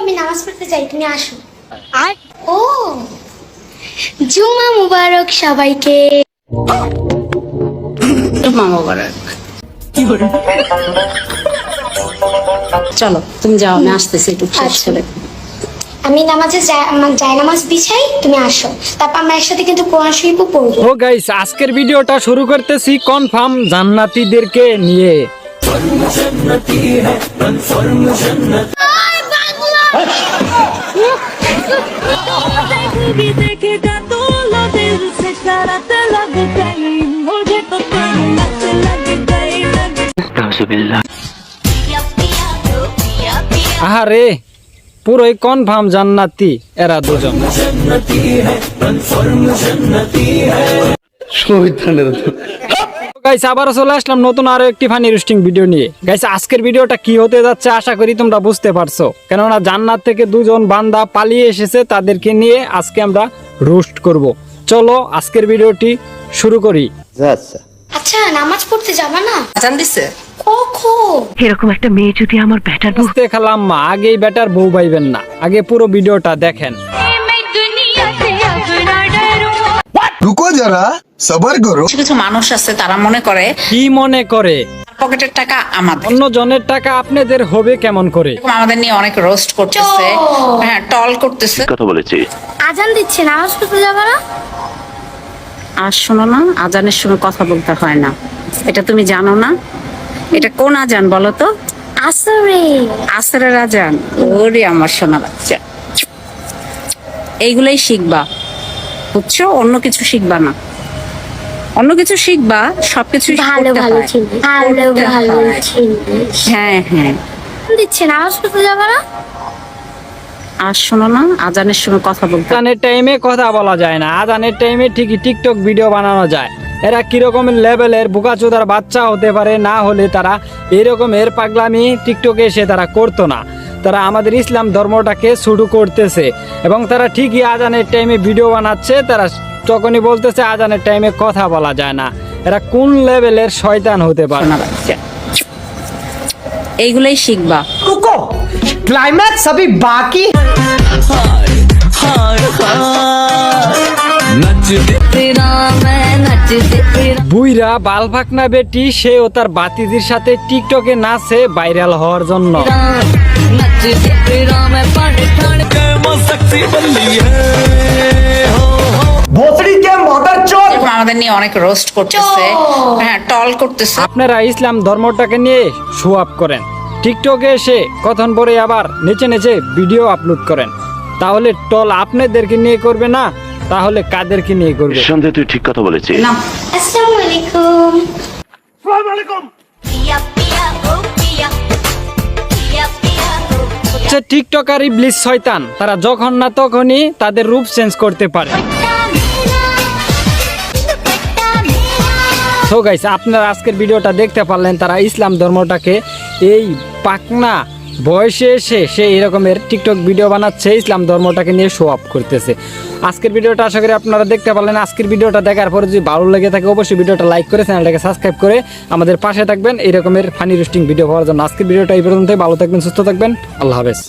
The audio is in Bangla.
আমি নামাজ পড়তে যাই তুমি আসো। ও জুমা মুবারক সবাইকে। মামা বাড়ার চলো তুমি যাও আমি আসতেছি একটু ফ্রেশ আচ্ছা। করে। আমি নামাজে যাই নামাজ বিছাই তুমি আসো। তারপর আমরা একসাথে কিন্তু কোরআন শরীফও পড়ব। ও গাইস আজকের ভিডিওটা শুরু করতেছি কনফার্ম জান্নাতীদেরকে নিয়ে। আহারে পুরোই কনফার্ম জান্নাতি এরা দুজন। গাইস আবারও চলে আসলাম নতুন আরও একটি ফানি রোস্টিং ভিডিও নিয়ে। গাইস আজকের ভিডিওটা কি হতে যাচ্ছে আশা করি তোমরা বুঝতে পারছ। কেননা জান্নাত থেকে দুজন বান্দা পালিয়ে এসেছে তাদেরকে নিয়ে আজকে আমরা রোস্ট করব। চলো আজকের ভিডিওটি শুরু করি। আচ্ছা। নামাজ পড়তে যাবা না? আজান দিছে? এরকম একটা মেয়ে যদি আমার ব্যাটার বুঝতে খেলাম মা আগেই বেটার বউ পাইবেন না। আগে পুরো ভিডিওটা দেখেন। রুকো যারা সবার করো কিছু কিছু মানুষ আছে তারা মনে করে কি মনে করে? পকেটের টাকা আমাদের। অন্য জনের টাকা আপনাদের হবে কেমন করে? আমাদের নিয়ে অনেক রোস্ট করতেছে oh! হ্যাঁ টল করতেছে। কথা বলেছি। আজান দিচ্ছে না যাবা না? আর শোনো না আজানের সঙ্গে কথা বলতে হয় না। এটা তুমি জানো না। এটা কোন আজান বলো তো? আসরে। আসরের আজান। ওরে আমার শোনা বাচ্চা। এইগুলাই শিখবা। বুঝছ অন্য কিছু শিখবা না। অন্য কিছু শিখবা সবকিছু ভালো ভালো চিনবে ভালো ভালো চিনবে হ্যাঁ হ্যাঁ। দিচ্ছে নামাজ পড়তে যাবা না? আর শোনো না আজানের সময় কথা বলতে আজানের টাইমে কথা বলা যায় না। আজানের টাইমে ঠিকই টিকটক ভিডিও বানানো যায়। এরা কিরকমের লেভেলের বুকাচোদার বাচ্চা হতে পারে না হলে তারা এরকমের পাগলামি টিকটকে এসে তারা করতো না। তারা আমাদের ইসলাম ধর্মটাকে শুরু করতেছে এবং তারা ঠিকই আজানের টাইমে ভিডিও বানাচ্ছে তারা তখনই বলতেছে আজানের টাইমে কথা বলা যায় না। এরা কোন লেভেলের শয়তান হতে পারে? না এইগুলাই শিখবা। রুকো! ক্লাইম্যাক্স अभी বাকি। বুইরা বালভাকনা বেটি ও তার বাতিদির সাথে টিকটকে নাচে ভাইরাল হওয়ার জন্য। भोसड़ी के मदर चोर এরকম আমাদের নিয়ে অনেক রোস্ট করতেছে হ্যাঁ টল করতেছে আপনারা ইসলাম ধর্মটাকে নিয়ে শো আপ করেন টিকটকে এসে কথন পরে আবার নিচে নিচে ভিডিও আপলোড করেন তাহলে টল আপনাদেরকে নিয়ে করবে না তাহলে কাদেরকে নিয়ে করবে সন্দেহ তুই ঠিক কথা বলেছিস না আসসালামু আলাইকুম হচ্ছে টিকটকার ইবলিস শয়তান। তারা যখন না তখনই তাদের রূপ চেঞ্জ করতে পারে। তো গাইস আপনারা আজকের ভিডিওটা দেখতে পারলেন তারা ইসলাম ধর্মটাকে এই পাকনা বয়সে এসে সে এরকমের টিকটক ভিডিও বানাচ্ছে, ইসলাম ধর্মটাকে নিয়ে শো আপ করতেছে। আজকের ভিডিওটা আশা করি আপনারা দেখতে পারলেন। আজকের ভিডিওটা দেখার পরে যদি ভালো লেগে থাকে, অবশ্যই ভিডিওটা লাইক করে চ্যানেলটাকে সাবস্ক্রাইব করে আমাদের পাশে থাকবেন। এরকমের রকমের ফানি রোস্টিং ভিডিও পাওয়ার জন্য আজকের ভিডিওটা এই পর্যন্ত ভালো থাকবেন, সুস্থ থাকবেন। আল্লাহ হাফেজ।